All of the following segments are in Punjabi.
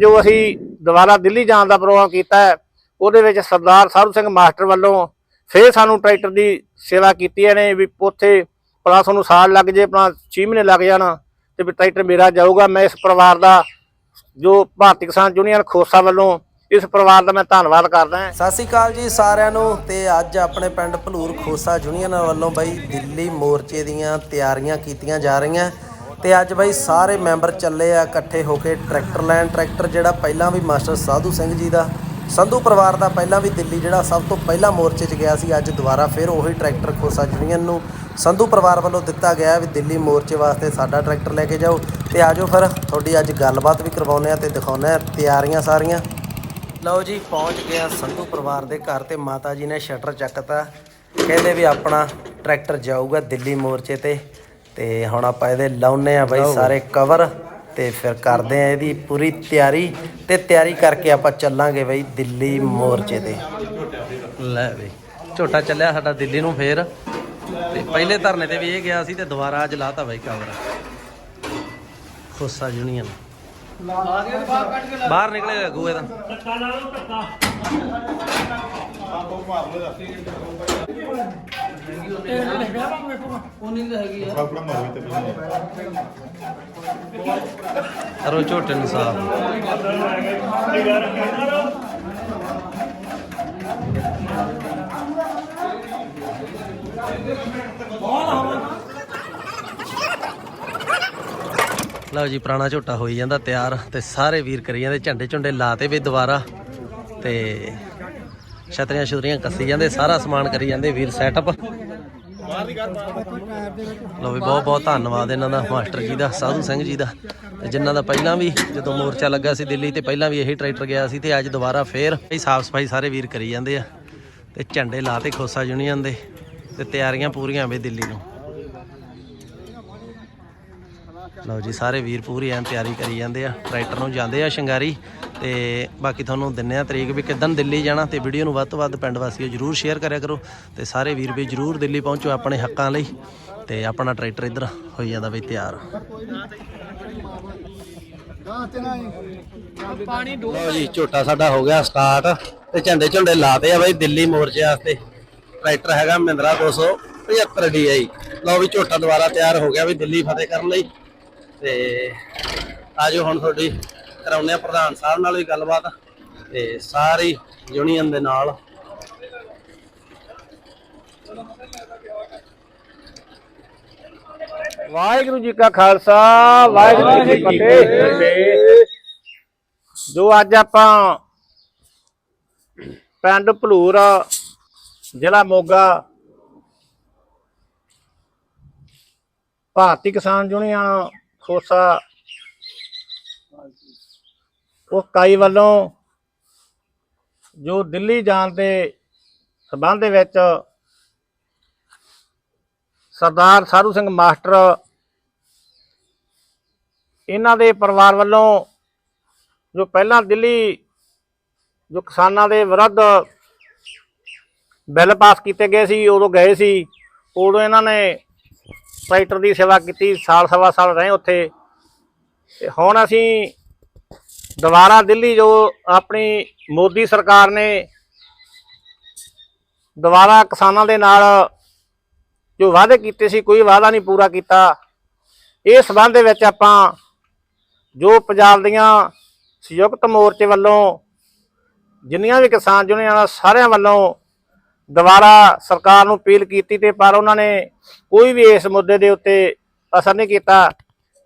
ਜੋ ਅਸੀਂ ਦੁਬਾਰਾ ਦਿੱਲੀ ਜਾਣ ਦਾ ਪ੍ਰੋਗਰਾਮ ਕੀਤਾ ਹੈ, ਉਹਦੇ ਵਿੱਚ ਸਰਦਾਰ ਸਾਧੂ ਸਿੰਘ ਮਾਸਟਰ ਵੱਲੋਂ ਫੇਰ ਸਾਨੂੰ ਟਰੈਕਟਰ ਦੀ ਸੇਵਾ ਕੀਤੀ ਨੇ ਵੀ ਉੱਥੇ ਪਲਾ ਤੁਹਾਨੂੰ ਸਾਲ ਲੱਗ ਜੇ ਆਪਣਾ 6 ਮਹੀਨੇ ਲੱਗ ਜਾਣ ਤੇ ਵੀ ਟਰੈਕਟਰ ਮੇਰਾ ਜਾਊਗਾ। ਮੈਂ ਇਸ ਪਰਿਵਾਰ ਦਾ, ਜੋ ਭਾਰਤੀ ਕਿਸਾਨ ਯੂਨੀਅਨ ਖੋਸਾ ਵੱਲੋਂ ਇਸ ਪਰਿਵਾਰ ਦਾ ਮੈਂ ਧੰਨਵਾਦ ਕਰਦਾ ਹਾਂ। ਸਤਿ ਸ਼੍ਰੀ ਅਕਾਲ ਜੀ ਸਾਰਿਆਂ ਨੂੰ ਤੇ ਅੱਜ ਆਪਣੇ ਪਿੰਡ ਭਲੂਰ ਖੋਸਾ ਯੂਨੀਅਨ ਵੱਲੋਂ ਬਈ ਦਿੱਲੀ ਮੋਰਚੇ ਦੀਆਂ ਤਿਆਰੀਆਂ ਕੀਤੀਆਂ ਜਾ ਰਹੀਆਂ। ਤੇ ਅੱਜ ਬਾਈ ਸਾਰੇ ਮੈਂਬਰ ਚੱਲੇ ਆ ਇਕੱਠੇ ਹੋ ਕੇ ਟਰੈਕਟਰ ਲੈਣ। ਟਰੈਕਟਰ ਜਿਹੜਾ ਪਹਿਲਾਂ ਵੀ ਮਾਸਟਰ ਸਾਧੂ ਸਿੰਘ ਜੀ ਦਾ, ਸੰਧੂ ਪਰਿਵਾਰ ਦਾ ਪਹਿਲਾਂ ਵੀ ਦਿੱਲੀ ਜਿਹੜਾ ਸਭ ਤੋਂ ਪਹਿਲਾਂ ਮੋਰਚੇ 'ਚ ਗਿਆ ਸੀ, ਅੱਜ ਦੁਬਾਰਾ ਫਿਰ ਉਹੀ ਟਰੈਕਟਰ ਖੋਸਾ ਯੂਨੀਅਨ ਨੂੰ ਸੰਧੂ ਪਰਿਵਾਰ ਵੱਲੋਂ ਦਿੱਤਾ ਗਿਆ ਵੀ ਦਿੱਲੀ ਮੋਰਚੇ ਵਾਸਤੇ ਸਾਡਾ ਟਰੈਕਟਰ ਲੈ ਕੇ ਜਾਓ। ਤੇ ਆਜੋ ਫਿਰ, ਤੁਹਾਡੀ ਅੱਜ ਗੱਲਬਾਤ ਵੀ ਕਰਵਾਉਂਦੇ ਆ ਤੇ ਦਿਖਾਉਂਦੇ ਆ ਤਿਆਰੀਆਂ ਸਾਰੀਆਂ। ਲਓ ਜੀ, ਪਹੁੰਚ ਗਿਆ ਸੰਧੂ ਪਰਿਵਾਰ ਦੇ ਘਰ ਤੇ ਮਾਤਾ ਜੀ ਨੇ ਸ਼ਟਰ ਚੱਕਤਾ। ਕਹਿੰਦੇ ਵੀ ਆਪਣਾ ਟਰੈਕਟਰ ਜਾਊਗਾ ਦਿੱਲੀ ਮੋਰਚੇ ਤੇ। ਤੇ ਹੁਣ ਆਪਾਂ ਇਹਦੇ ਲਾਉਨੇ ਆ ਬਾਈ ਸਾਰੇ ਕਵਰ ਤੇ ਫਿਰ ਕਰਦੇ ਆ ਇਹਦੀ ਪੂਰੀ ਤਿਆਰੀ ਤੇ ਤਿਆਰੀ ਕਰਕੇ ਆਪਾਂ ਚੱਲਾਂਗੇ ਬਾਈ ਦਿੱਲੀ ਮੋਰਚੇ ਤੇ। ਲੈ ਬਈ ਝੋਟਾ ਚੱਲਿਆ ਸਾਡਾ ਦਿੱਲੀ ਨੂੰ ਫੇਰ। ਤੇ ਪਹਿਲੇ ਧਰਨੇ ਤੇ ਵੀ ਇਹ ਗਿਆ ਸੀ ਤੇ ਦੁਬਾਰਾ ਅੱਜ ਲਾਤਾ ਬਾਈ ਕਵਰ ਖੋਸਾ ਯੂਨੀਅਨ ਬਾਹਰ ਨਿਕਲੇਗਾ ਗੂਏ ਦਾ ਕਰੋ ਝੋਟੇ ਨੂੰ ਸਾਫ਼। ਲਓ ਜੀ, ਪੁਰਾਣਾ ਝੋਟਾ ਹੋਈ ਜਾਂਦਾ ਤਿਆਰ ਤੇ ਸਾਰੇ ਵੀਰ ਕਰੀ ਜਾਂਦੇ, ਝੰਡੇ ਝੁੰਡੇ ਲਾਤੇ ਵੀ ਦੁਬਾਰਾ ਤੇ ਛਤਰੀਆਂ ਛੁਤਰੀਆਂ ਕੱਸੀ ਜਾਂਦੇ, ਸਾਰਾ ਸਮਾਨ ਕਰੀ ਜਾਂਦੇ, ਵੀਰ ਸੈਟਅਪ ਲਓ ਵੀ ਬਹੁਤ ਬਹੁਤ ਧੰਨਵਾਦ ਇਹਨਾਂ ਦਾ, ਮਾਸਟਰ ਜੀ ਦਾ, ਸਾਧੂ ਸਿੰਘ ਜੀ ਦਾ। ਤੇ ਜਿਨ੍ਹਾਂ ਦਾ ਪਹਿਲਾਂ ਵੀ ਜਦੋਂ ਮੋਰਚਾ ਲੱਗਾ ਸੀ ਦਿੱਲੀ ਤੇ ਪਹਿਲਾਂ ਵੀ ਇਹੀ ਟਰੈਕਟਰ ਗਿਆ ਸੀ ਤੇ ਅੱਜ ਦੁਬਾਰਾ ਫੇਰ ਇਹ ਸਾਫ਼ ਸਫ਼ਾਈ ਸਾਰੇ ਵੀਰ ਕਰੀ ਜਾਂਦੇ ਆ। ਤੇ ਝੰਡੇ ਲਾਤੇ ਖੋਸਾ ਯੂਨੀਅਨ ਦੇ, ਤੇ ਤਿਆਰੀਆਂ ਪੂਰੀਆਂ ਵੇ ਦਿੱਲੀ ਨੂੰ। ਲਓ ਜੀ, ਸਾਰੇ ਵੀਰ ਪੂਰੀ ਐਨ ਤਿਆਰੀ ਕਰੀ ਜਾਂਦੇ ਆ, ਟਰੈਕਟਰ ਨੂੰ ਜਾਂਦੇ ਆ ਸ਼ਿੰਗਾਰੀ। ਤੇ ਬਾਕੀ ਤੁਹਾਨੂੰ ਦਿੰਨੇ ਆ ਤਰੀਕ ਵੀ ਕਿਦਾਂ ਦਿੱਲੀ ਜਾਣਾ ਤੇ ਵੀਡੀਓ ਨੂੰ ਵੱਧ ਤੋਂ ਵੱਧ ਪਿੰਡ ਵਾਸੀਓ ਜਰੂਰ ਸ਼ੇਅਰ ਕਰਿਆ ਕਰੋ ਤੇ ਸਾਰੇ ਵੀਰ ਵੀ ਜਰੂਰ ਦਿੱਲੀ ਪਹੁੰਚੋ ਆਪਣੇ ਹੱਕਾਂ ਲਈ ਤੇ ਆਪਣਾ ਟਰੈਕਟਰ ਇੱਧਰ ਹੋਈ ਜਾਂਦਾ ਬਈ ਤਿਆਰ। ਲਓ ਜੀ, ਝੋਟਾ ਸਾਡਾ ਹੋ ਗਿਆ ਸਟਾਰਟ ਤੇ ਝੰਡੇ ਝੰਡੇ ਲਾਤੇ ਆ ਬਈ ਦਿੱਲੀ ਮੋਰਚੇ ਵਾਸਤੇ। ਟਰੈਕਟਰ ਹੈਗਾ ਮਹਿੰਦਰਾ 275 DI ਲਓ ਵੀ ਝੋਟਾ ਦੁਬਾਰਾ ਤਿਆਰ ਹੋ ਗਿਆ ਵੀ ਦਿੱਲੀ ਫਤਿਹ ਕਰਨ ਲਈ ਤੇ ਆਜੋ ਹੁਣ ਤੁਹਾਡੀ ਕਰਾਉਂਦੇ ਆ ਪ੍ਰਧਾਨ ਸਾਹਿਬ ਨਾਲ ਵੀ ਗੱਲਬਾਤ ਤੇ ਸਾਰੀ ਯੂਨੀਅਨ ਦੇ ਨਾਲ। ਵਾਹਿਗੁਰੂ ਜੀ ਕਾ ਖਾਲਸਾ ਵਾਹਿਗੁਰੂ ਜੀ ਕੀ ਫਤਿਹ। ਜੋ ਅੱਜ ਆਪਾਂ ਪਿੰਡ ਭਲੂਰ ਜ਼ਿਲ੍ਹਾ ਮੋਗਾ ਭਾਰਤੀ ਕਿਸਾਨ ਯੂਨੀਅਨ ਖੋਸਾ ਉਹ ਕਾਈ ਵੱਲੋਂ ਜੋ ਦਿੱਲੀ ਜਾਣ ਦੇ ਸਬੰਧ ਦੇ ਵਿੱਚ ਸਰਦਾਰ ਸਾਧੂ ਸਿੰਘ ਮਾਸਟਰ ਇਹਨਾਂ ਦੇ ਪਰਿਵਾਰ ਵੱਲੋਂ ਜੋ ਪਹਿਲਾਂ ਦਿੱਲੀ ਜੋ ਕਿਸਾਨਾਂ ਦੇ ਵਿਰੁੱਧ ਬਿੱਲ ਪਾਸ ਕੀਤੇ ਗਏ ਸੀ, ਉਦੋਂ ਗਏ ਸੀ, ਉਦੋਂ ਇਹਨਾਂ ਨੇ ਟਰੈਕਟਰ ਦੀ ਸੇਵਾ ਕੀਤੀ, ਸਾਲ ਸਵਾ ਸਾਲ ਰਹੇ ਉੱਥੇ। ਤੇ ਹੁਣ ਅਸੀਂ ਦੁਬਾਰਾ ਦਿੱਲੀ ਜੋ ਆਪਣੀ ਮੋਦੀ ਸਰਕਾਰ ਨੇ ਦੁਬਾਰਾ ਕਿਸਾਨਾਂ ਦੇ ਨਾਲ ਜੋ ਵਾਅਦੇ ਕੀਤੇ ਸੀ, ਕੋਈ ਵਾਅਦਾ ਨਹੀਂ ਪੂਰਾ ਕੀਤਾ। ਇਹ ਸਬੰਧ ਦੇ ਵਿੱਚ ਆਪਾਂ ਜੋ ਪੰਜਾਬ ਦੀਆਂ ਸੰਯੁਕਤ ਮੋਰਚੇ ਵੱਲੋਂ ਜਿੰਨੀਆਂ ਵੀ ਕਿਸਾਨ ਯੂਨੀਅਨਾਂ ਸਾਰਿਆਂ ਵੱਲੋਂ ਦੁਬਾਰਾ ਸਰਕਾਰ ਨੂੰ ਅਪੀਲ ਕੀਤੀ ਤੇ ਪਰ ਉਹਨਾਂ ਨੇ ਕੋਈ ਵੀ ਇਸ ਮੁੱਦੇ ਦੇ ਉੱਤੇ ਅਸਰ ਨਹੀਂ ਕੀਤਾ।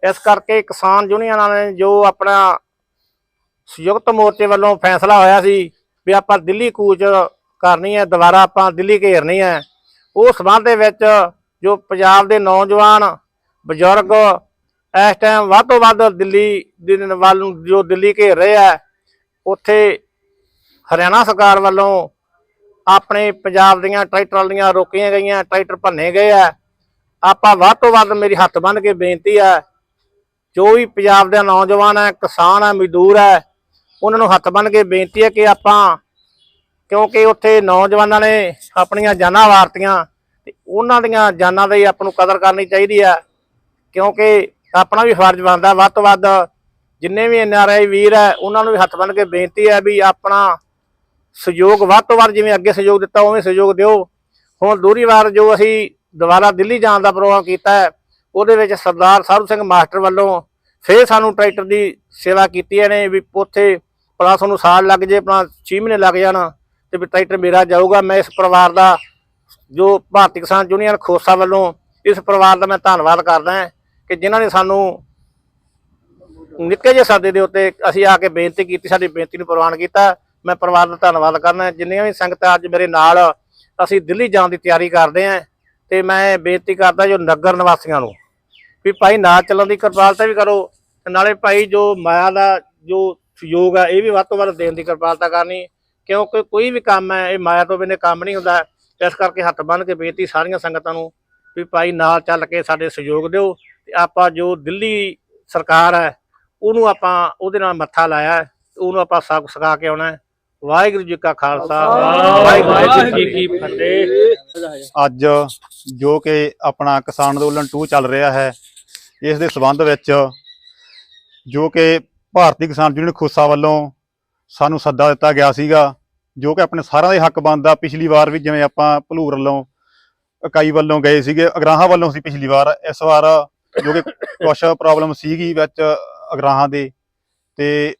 ਇਸ ਕਰਕੇ ਕਿਸਾਨ ਯੂਨੀਅਨਾਂ ਨੇ ਜੋ ਆਪਣਾ ਸੰਯੁਕਤ ਮੋਰਚੇ ਵੱਲੋਂ ਫੈਸਲਾ ਹੋਇਆ ਸੀ ਵੀ ਆਪਾਂ ਦਿੱਲੀ ਕੂਚ ਕਰਨੀ ਹੈ, ਦੁਬਾਰਾ ਆਪਾਂ ਦਿੱਲੀ ਘੇਰਨੀ ਹੈ। ਉਹ ਸਬੰਧ ਦੇ ਵਿੱਚ ਜੋ ਪੰਜਾਬ ਦੇ ਨੌਜਵਾਨ ਬਜ਼ੁਰਗ ਇਸ ਟਾਈਮ ਵੱਧ ਤੋਂ ਵੱਧ ਦਿੱਲੀ ਦੇ ਵੱਲ ਨੂੰ ਜੋ ਦਿੱਲੀ ਘੇਰ ਰਹੇ ਆ ਉੱਥੇ ਹਰਿਆਣਾ ਸਰਕਾਰ ਵੱਲੋਂ ਆਪਣੇ ਪੰਜਾਬ ਦੀਆਂ ਟਰੈਕਟਰਾਂ ਦੀਆਂ ਰੋਕੀਆਂ ਗਈਆਂ, ਟਰੈਕਟਰ ਭੰਨੇ ਗਏ ਆ ਆਪਾਂ ਵੱਧ ਤੋਂ ਵੱਧ ਮੇਰੀ ਹੱਥ ਬੰਨ ਕੇ ਬੇਨਤੀ ਹੈ, ਜੋ ਵੀ ਪੰਜਾਬ ਦਾ ਨੌਜਵਾਨ ਹੈ, ਕਿਸਾਨ ਹੈ, ਮਜ਼ਦੂਰ ਹੈ ਉਹਨਾਂ ਨੂੰ ਹੱਥ ਬੰਨ ਕੇ ਬੇਨਤੀ ਹੈ ਕਿ ਆਪਾਂ, ਕਿਉਂਕਿ ਉੱਥੇ ਨੌਜਵਾਨਾਂ ਨੇ ਆਪਣੀਆਂ ਜਾਨਾਂ ਵਾਰਤੀਆਂ, ਤੇ ਉਹਨਾਂ ਦੀਆਂ ਜਾਨਾਂ ਦੀ ਆਪਾਂ ਨੂੰ ਕਦਰ ਕਰਨੀ ਚਾਹੀਦੀ ਹੈ, ਕਿਉਂਕਿ ਆਪਣਾ ਵੀ ਫਰਜ਼ ਬਣਦਾ ਵੱਧ ਤੋਂ ਵੱਧ ਜਿੰਨੇ ਵੀ ਐਨਆਰਆਈ ਵੀਰ ਹੈ, ਉਹਨਾਂ ਨੂੰ ਵੀ ਹੱਥ ਬੰਨ ਕੇ ਬੇਨਤੀ ਹੈ ਵੀ ਆਪਣਾ ਸਹਿਯੋਗ, ਵੱਧ ਤੋਂ ਵੱਧ ਜਿਵੇਂ ਅੱਗੇ ਸਹਿਯੋਗ ਦਿੱਤਾ, ਉਵੇਂ ਸਹਿਯੋਗ ਦਿਓ। ਹੁਣ ਦੂਰੀ ਵਾਰ ਜੋ ਅਸੀਂ ਦੁਬਾਰਾ ਦਿੱਲੀ ਜਾਣ ਦਾ ਪ੍ਰੋਗਰਾਮ ਕੀਤਾ ਹੈ, ਉਹਦੇ ਵਿੱਚ ਸਰਦਾਰ ਸਾਧੂ ਸਿੰਘ ਮਾਸਟਰ ਵੱਲੋਂ ਫੇਰ ਸਾਨੂੰ ਟਰੈਕਟਰ ਦੀ ਸੇਵਾ ਕੀਤੀ ਹੈ ਨੇ ਵੀ ਉੱਥੇ ਭਲਾ ਤੁਹਾਨੂੰ ਸਾਲ ਲੱਗ ਜੇ ਆਪਣਾ 6 ਮਹੀਨੇ ਲੱਗ ਜਾਣ ਤੇ ਵੀ ਟਰੈਕਟਰ ਮੇਰਾ ਜਾਊਗਾ, ਮੈਂ ਇਸ ਪਰਿਵਾਰ ਦਾ ਜੋ ਭਾਰਤੀ ਕਿਸਾਨ ਯੂਨੀਅਨ ਖੋਸਾ ਵੱਲੋਂ ਇਸ ਪਰਿਵਾਰ ਦਾ ਮੈਂ ਧੰਨਵਾਦ ਕਰਦਾ ਕਿ ਜਿਨ੍ਹਾਂ ਨੇ ਸਾਨੂੰ ਨਿੱਕੇ ਜਿਹੇ ਸਾਦੇ ਦੇ ਉੱਤੇ ਅਸੀਂ ਆ ਕੇ ਬੇਨਤੀ ਕੀਤੀ, ਸਾਡੀ ਬੇਨਤੀ ਨੂੰ ਪ੍ਰਵਾਨ ਕੀਤਾ। ਮੈਂ ਪਰਿਵਾਰ ਦਾ ਧੰਨਵਾਦ ਕਰਦਾ ਜਿੰਨੀਆਂ ਵੀ ਸੰਗਤਾਂ ਅੱਜ ਮੇਰੇ ਨਾਲ ਅਸੀਂ ਦਿੱਲੀ ਜਾਣ ਦੀ ਤਿਆਰੀ ਕਰਦੇ ਹਾਂ ਤੇ ਮੈਂ ਬੇਨਤੀ ਕਰਦਾ ਜੋ ਨਗਰ ਨਿਵਾਸੀਆਂ ਨੂੰ ਵੀ ਭਾਈ ਨਾ ਚੱਲਣ ਦੀ ਕਿਰਪਾਲਤਾ ਵੀ ਕਰੋ ਨਾਲੇ ਭਾਈ ਜੋ ਮਾਇਆ ਦਾ ਜੋ ਸਹਿਯੋਗ ਹੈ ਇਹ ਵੀ ਵੱਧ ਤੋਂ ਵੱਧ ਦੇਣ ਦੀ ਕਿਰਪਾਲਤਾ ਕਰਨੀ। ਕਿਉਂਕਿ ਕੋਈ ਵੀ ਕੰਮ ਹੈ ਇਹ ਮਾਇਆ ਤੋਂ ਬਿਨਾਂ ਕੰਮ ਨਹੀਂ ਹੁੰਦਾ। ਇਸ ਕਰਕੇ ਹੱਥ ਬੰਨ੍ਹ ਕੇ ਬੇਨਤੀ ਸਾਰੀਆਂ ਸੰਗਤਾਂ ਨੂੰ ਵੀ ਭਾਈ ਨਾਲ ਚੱਲ ਕੇ ਸਾਡੇ ਸਹਿਯੋਗ ਦਿਓ। ਤੇ ਆਪਾਂ ਜੋ ਦਿੱਲੀ ਸਰਕਾਰ ਹੈ ਉਹਨੂੰ ਆਪਾਂ ਉਹਦੇ ਨਾਲ ਮੱਥਾ ਲਾਇਆ ਹੈ, ਉਹਨੂੰ ਆਪਾਂ ਸਭ ਸਿਖਾ ਕੇ ਆਉਣਾ ਹੈ। ਵਾਹਿਗੁਰੂ ਜੀ ਕਾ ਖਾਲਸਾ। ਵਾਹਿਗੁਰੂ ਜੀ ਕੀ ਫਤਿਹ। ਅੱਜ ਜੋ ਕਿ ਆਪਣਾ ਕਿਸਾਨ ਅੰਦੋਲਨ 2 ਚੱਲ ਰਿਹਾ ਹੈ ਇਸ ਦੇ ਸਬੰਧ ਵਿੱਚ ਜੋ ਕਿ ਭਾਰਤੀ ਕਿਸਾਨ ਯੂਨੀਅਨ ਖੋਸਾ ਵੱਲੋਂ ਸਾਨੂੰ ਸੱਦਾ ਦਿੱਤਾ ਗਿਆ ਸੀਗਾ, ਜੋ ਕਿ ਆਪਣੇ ਸਾਰਿਆਂ ਦੇ ਹੱਕ ਬਣਦਾ। ਪਿਛਲੀ ਵਾਰ ਵੀ ਜਿਵੇਂ ਆਪਾਂ ਭਲੂਰ ਵੱਲੋਂ, ਇਕਾਈ ਵੱਲੋਂ ਗਏ ਸੀਗੇ, ਅਗਰਾਹਾਂ ਵੱਲੋਂ ਸੀ ਪਿਛਲੀ ਵਾਰ। ਇਸ ਵਾਰ ਜੋ ਕਿ ਕੁਛ ਪ੍ਰੋਬਲਮ ਸੀਗੀ ਵਿੱਚ ਅਗਰਾਹਾਂ ਦੇ, ਤੇ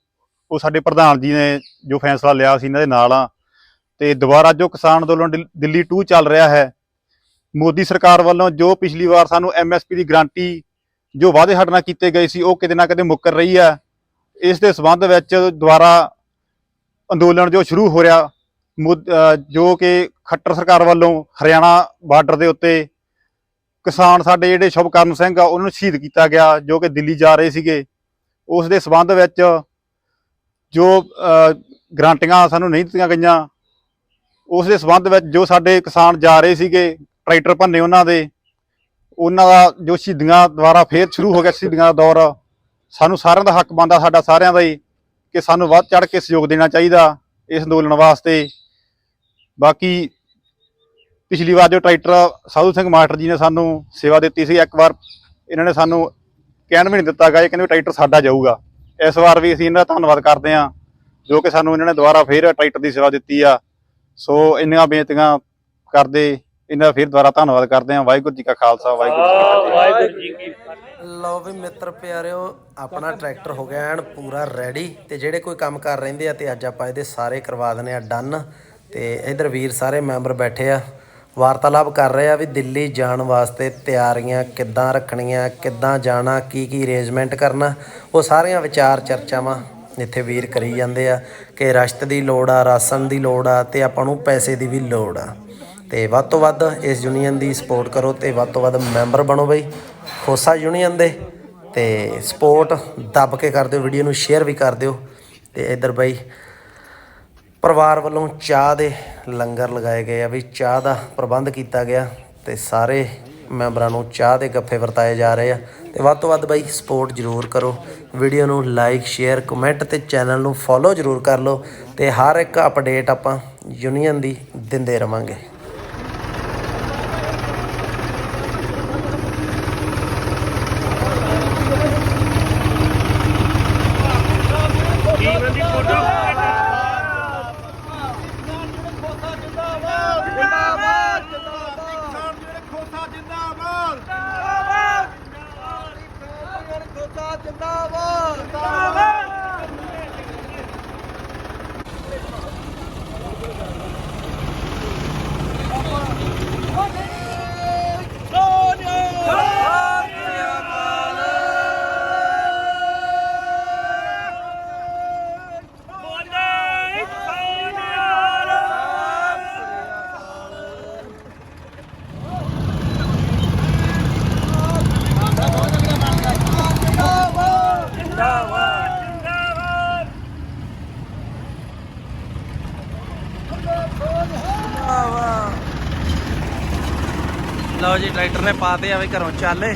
ਉਹ ਸਾਡੇ ਪ੍ਰਧਾਨ ਜੀ ਨੇ ਜੋ ਫੈਸਲਾ ਲਿਆ ਸੀ ਇਹਨਾਂ ਦੇ ਨਾਲ ਆ। ਤੇ ਦੁਬਾਰਾ ਜੋ ਕਿਸਾਨ ਅੰਦੋਲਨ ਦਿੱਲੀ 2 ਚੱਲ ਰਿਹਾ ਹੈ, ਮੋਦੀ ਸਰਕਾਰ ਵੱਲੋਂ ਜੋ ਪਿਛਲੀ ਵਾਰ ਸਾਨੂੰ ਐਮਐਸਪੀ ਦੀ ਗਰੰਟੀ ਜੋ ਵਾਅਦੇ ਸਾਡੇ ਨਾਲ ਕੀਤੇ ਗਏ ਸੀ, ਉਹ ਕਿਤੇ ਨਾ ਕਿਤੇ ਮੁੱਕਰ ਰਹੀ ਹੈ। ਇਸ ਦੇ ਸਬੰਧ ਵਿੱਚ ਦੁਬਾਰਾ ਅੰਦੋਲਨ ਜੋ ਸ਼ੁਰੂ ਹੋ ਰਿਹਾ ਮੁੱਦ- ਜੋ ਕਿ ਖੱਟਰ ਸਰਕਾਰ ਵੱਲੋਂ ਹਰਿਆਣਾ ਬਾਰਡਰ ਦੇ ਉੱਤੇ ਕਿਸਾਨ ਸਾਡੇ ਜਿਹੜੇ ਸ਼ੁਭਕਰਨ ਸਿੰਘ ਆ ਉਹਨਾਂ ਨੂੰ ਸ਼ਹੀਦ ਕੀਤਾ ਗਿਆ ਜੋ ਕਿ ਦਿੱਲੀ ਜਾ ਰਹੇ ਸੀਗੇ। ਉਸ ਦੇ ਸਬੰਧ ਵਿੱਚ ਜੋ ਅਹ, ਗਰੰਟੀਆਂ ਸਾਨੂੰ ਨਹੀਂ ਦਿੱਤੀਆਂ ਗਈਆਂ ਉਸ ਦੇ ਸਬੰਧ ਵਿੱਚ ਜੋ ਸਾਡੇ ਕਿਸਾਨ ਜਾ ਰਹੇ ਸੀਗੇ ਟਰੈਕਟਰ ਭੰਨੇ ਉਹਨਾਂ ਦੇ ਉਹਨਾਂ ਦਾ ਜੋ ਸ਼ਹੀਦੀਆਂ ਦੁਆਰਾ ਫੇਰ ਸ਼ੁਰੂ ਹੋ ਗਿਆ ਸ਼ਹੀਦੀਆਂ ਦਾ ਦੌਰ। ਸਾਨੂੰ ਸਾਰਿਆਂ ਦਾ ਹੱਕ ਬਣਦਾ ਸਾਡਾ ਸਾਰਿਆਂ ਦਾ ਹੀ ਕਿ ਸਾਨੂੰ ਵੱਧ ਚੜ ਕੇ ਸਹਿਯੋਗ ਦੇਣਾ ਚਾਹੀਦਾ ਇਸ ਅੰਦੋਲਨ ਵਾਸਤੇ। ਬਾਕੀ ਪਿਛਲੀ ਵਾਰ ਜੋ ਟਰੈਕਟਰ ਸਾਧੂ ਸਿੰਘ ਮਾਸਟਰ ਜੀ ਨੇ ਸਾਨੂੰ ਸੇਵਾ ਦਿੱਤੀ ਸੀ, ਇੱਕ ਵਾਰ ਇਹਨਾਂ ਨੇ ਸਾਨੂੰ ਕਹਿਣ ਵੀ ਨਹੀਂ ਦਿੱਤਾ ਗਿਆ ਇਹ ਕਹਿੰਦੇ ਵੀ ਟਰੈਕਟਰ ਸਾਡਾ ਜਾਊਗਾ। ਇਸ ਵਾਰ ਵੀ ਅਸੀਂ ਇਹਨਾਂ ਦਾ ਧੰਨਵਾਦ ਕਰਦੇ ਹਾਂ, ਜੋ ਕਿ ਸਾਨੂੰ ਇਹਨਾਂ ਨੇ ਦੁਬਾਰਾ ਫੇਰ ਟਰੈਕਟਰ ਦੀ ਸੇਵਾ ਦਿੱਤੀ ਆ। ਸੋ ਇੰਨੀਆਂ ਬੇਨਤੀਆਂ ਕਰਦੇ, ਇਹਨਾਂ ਦਾ ਫਿਰ ਦੁਬਾਰਾ ਧੰਨਵਾਦ ਕਰਦੇ ਹਾਂ। ਵਾਹਿਗੁਰੂ ਜੀ ਕਾ ਖਾਲਸਾ ਵਾਹਿਗੁਰੂ ਜੀ ਕੀ ਫਤਿਹ। ਲਓ ਵੀ ਮਿੱਤਰ ਪਿਆਰਿਓ, ਆਪਣਾ ਟਰੈਕਟਰ ਹੋ ਗਿਆ ਐਨ ਪੂਰਾ ਰੈਡੀ ਤੇ ਜਿਹੜੇ ਕੋਈ ਕੰਮ ਕਰ ਰਹਿੰਦੇ ਆ ਤੇ ਅੱਜ ਆਪਾਂ ਇਹਦੇ ਸਾਰੇ ਕਰਵਾ ਦਨੇ ਆ ਡਨ ਤੇ ਇਧਰ ਵੀਰ ਸਾਰੇ ਮੈਂਬਰ ਬੈਠੇ ਆ। ਵਾਰਤਾਲਾਪ ਕਰ ਰਹੇ ਆ ਵੀ ਦਿੱਲੀ ਜਾਣ ਵਾਸਤੇ ਤਿਆਰੀਆਂ ਕਿੱਦਾਂ ਰੱਖਣੀਆਂ, ਕਿੱਦਾਂ ਜਾਣਾ ਕੀ ਕੀ ਅਰੇਂਜਮੈਂਟ ਕਰਨਾ, ਉਹ ਸਾਰੀਆਂ ਵਿਚਾਰ ਚਰਚਾਵਾਂ ਇੱਥੇ ਵੀਰ ਕਰੀ ਜਾਂਦੇ ਆ ਕਿ ਰਸ਼ਤ ਦੀ ਲੋੜ ਆ, ਰਾਸ਼ਨ ਦੀ ਲੋੜ ਆ ਤੇ ਆਪਾਂ ਨੂੰ ਪੈਸੇ ਦੀ ਵੀ ਲੋੜ ਆ। ਤੇ ਵੱਧ ਤੋਂ ਵੱਧ ਇਸ ਯੂਨੀਅਨ ਦੀ ਸਪੋਰਟ ਕਰੋ ਤੇ ਵੱਧ ਤੋਂ ਵੱਧ ਮੈਂਬਰ ਬਣੋ ਬਈ। ਖੋਸਾ ਯੂਨੀਅਨ ਦੇ ਤੇ ਸਪੋਰਟ ਦੱਬ ਕੇ ਕਰ ਦਿਓ ਵੀਡੀਓ ਨੂੰ ਸ਼ੇਅਰ ਵੀ ਕਰ ਦਿਓ ਤੇ ਇੱਧਰ ਬਈ ਪਰਿਵਾਰ ਵੱਲੋਂ ਚਾਹ ਦੇ ਲੰਗਰ ਲਗਾਏ ਗਏ ਆ ਵੀ ਚਾਹ ਦਾ ਪ੍ਰਬੰਧ ਕੀਤਾ ਗਿਆ ਤੇ ਸਾਰੇ ਮੈਂਬਰਾਂ ਨੂੰ ਚਾਹ ਦੇ ਗੱਫੇ ਵਰਤਾਏ ਜਾ ਰਹੇ ਆ ਤੇ ਵੱਧ ਤੋਂ ਵੱਧ ਬਈ ਸਪੋਰਟ ਜ਼ਰੂਰ ਕਰੋ ਵੀਡੀਓ ਨੂੰ ਲਾਈਕ ਸ਼ੇਅਰ ਕਮੈਂਟ ਤੇ ਚੈਨਲ ਨੂੰ ਫੋਲੋ ਜ਼ਰੂਰ ਕਰ ਲਓ ਤੇ ਹਰ ਇੱਕ ਅਪਡੇਟ ਆਪਾਂ ਯੂਨੀਅਨ ਦੀ ਦਿੰਦੇ ਰਵਾਂਗੇ। ਲਓ ਟਰੈਕਟਰ ਨੇ ਪਾਤੇ ਆ ਵੀ ਘਰੋਂ ਚੱਲੇ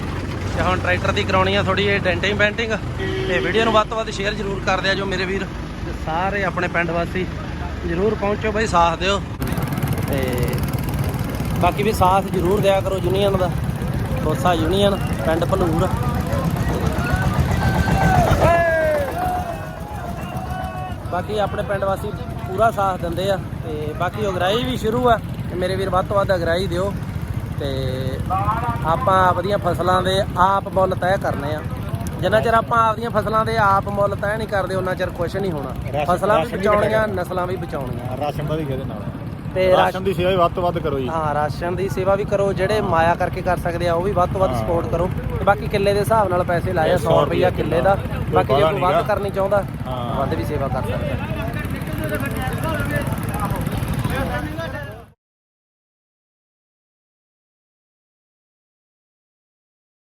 ਤੇ ਹੁਣ ਟਰੈਕਟਰ ਦੀ ਕਰਾਉਣੀ ਆ ਥੋੜੀ ਇਹ ਡੈਂਟਿੰਗ ਬੈਂਟਿੰਗ ਤੇ ਵੀਡੀਓ ਨੂੰ ਵੱਧ ਤੋਂ ਵੱਧ ਸ਼ੇਅਰ ਜ਼ਰੂਰ ਕਰ ਦਿਆ ਜੋ ਮੇਰੇ ਵੀਰ। ਤੇ ਸਾਰੇ ਆਪਣੇ ਪਿੰਡ ਵਾਸੀ ਜ਼ਰੂਰ ਪਹੁੰਚੋ ਬਈ, ਸਾਥ ਦਿਓ। ਤੇ ਬਾਕੀ ਵੀ ਸਾਥ ਜ਼ਰੂਰ ਦਿਆ ਕਰੋ ਯੂਨੀਅਨ ਦਾ। ਕੋਸਾ ਯੂਨੀਅਨ, ਪਿੰਡ ਭਲੂਰ ਬਾਕੀ ਆਪਣੇ ਪਿੰਡ ਵਾਸੀ ਪੂਰਾ ਸਾਥ ਦਿੰਦੇ ਆ। ਤੇ ਬਾਕੀ ਅਗਰਾਈ ਵੀ ਸ਼ੁਰੂ ਆ। ਤੇ ਮੇਰੇ ਵੀਰ ਵੱਧ ਤੋਂ ਵੱਧ ਅਗਰਾਈ ਦਿਓ। ਤੇ ਆਪਾਂ ਆਪਦੀਆਂ ਫਸਲਾਂ ਦੇ ਆਪ ਮੁੱਲ ਤੈਅ ਕਰਨੇ ਆ। ਜਿੰਨਾ ਚਿਰ ਆਪਾਂ ਆਪਦੀਆਂ ਫਸਲਾਂ ਦੇ ਆਪ ਮੁੱਲ ਤੈਅ ਨਹੀਂ ਕਰਦੇ ਉਹਨਾਂ ਚਿਰ ਕੁਝ ਨਹੀਂ ਹੋਣਾ। ਰਾਸ਼ਨ- ਫਸਲਾਂ ਵੀ ਰਾਸ਼ਨ ਵੀ ਬਚਾਉਣੀਆਂ ਨਸਲਾਂ ਵੀ ਬਚਾਉਣੀਆਂ। ਰਾਸ਼ਨ ਦਾ ਵੀ ਇਹਦੇ ਨਾਲ। ਤੇ ਰਾਸ਼ਨ ਰਾਸ਼ਨ ਦੀ ਸੇਵਾ ਵੀ ਵੱਧ ਤੋਂ ਵੱਧ ਕਰੋ ਜੀ। ਹਾਂ ਰਾਸ਼ਨ ਦੀ ਸੇਵਾ ਵੀ ਕਰੋ ਜਿਹੜੇ ਮਾਇਆ ਕਰਕੇ ਕਰ ਸਕਦੇ ਆ ਉਹ ਵੀ ਵੱਧ ਤੋਂ ਵੱਧ ਸਪੋਰਟ ਕਰੋ। ਤੇ ਬਾਕੀ ਕਿੱਲੇ ਦੇ ਹਿਸਾਬ ਨਾਲ ਪੈਸੇ ਲਾਏ ਆ 100 ਰੁਪਈਆ ਕਿੱਲੇ ਦਾ। ਬਾਕੀ ਜੇ ਕੋਈ ਵੱਧ ਕਰਨੀ ਚਾਹੁੰਦਾ ਹਾਂ। ਵੱਧ ਵੀ ਸੇਵਾ ਕਰ ਸਕਦਾ।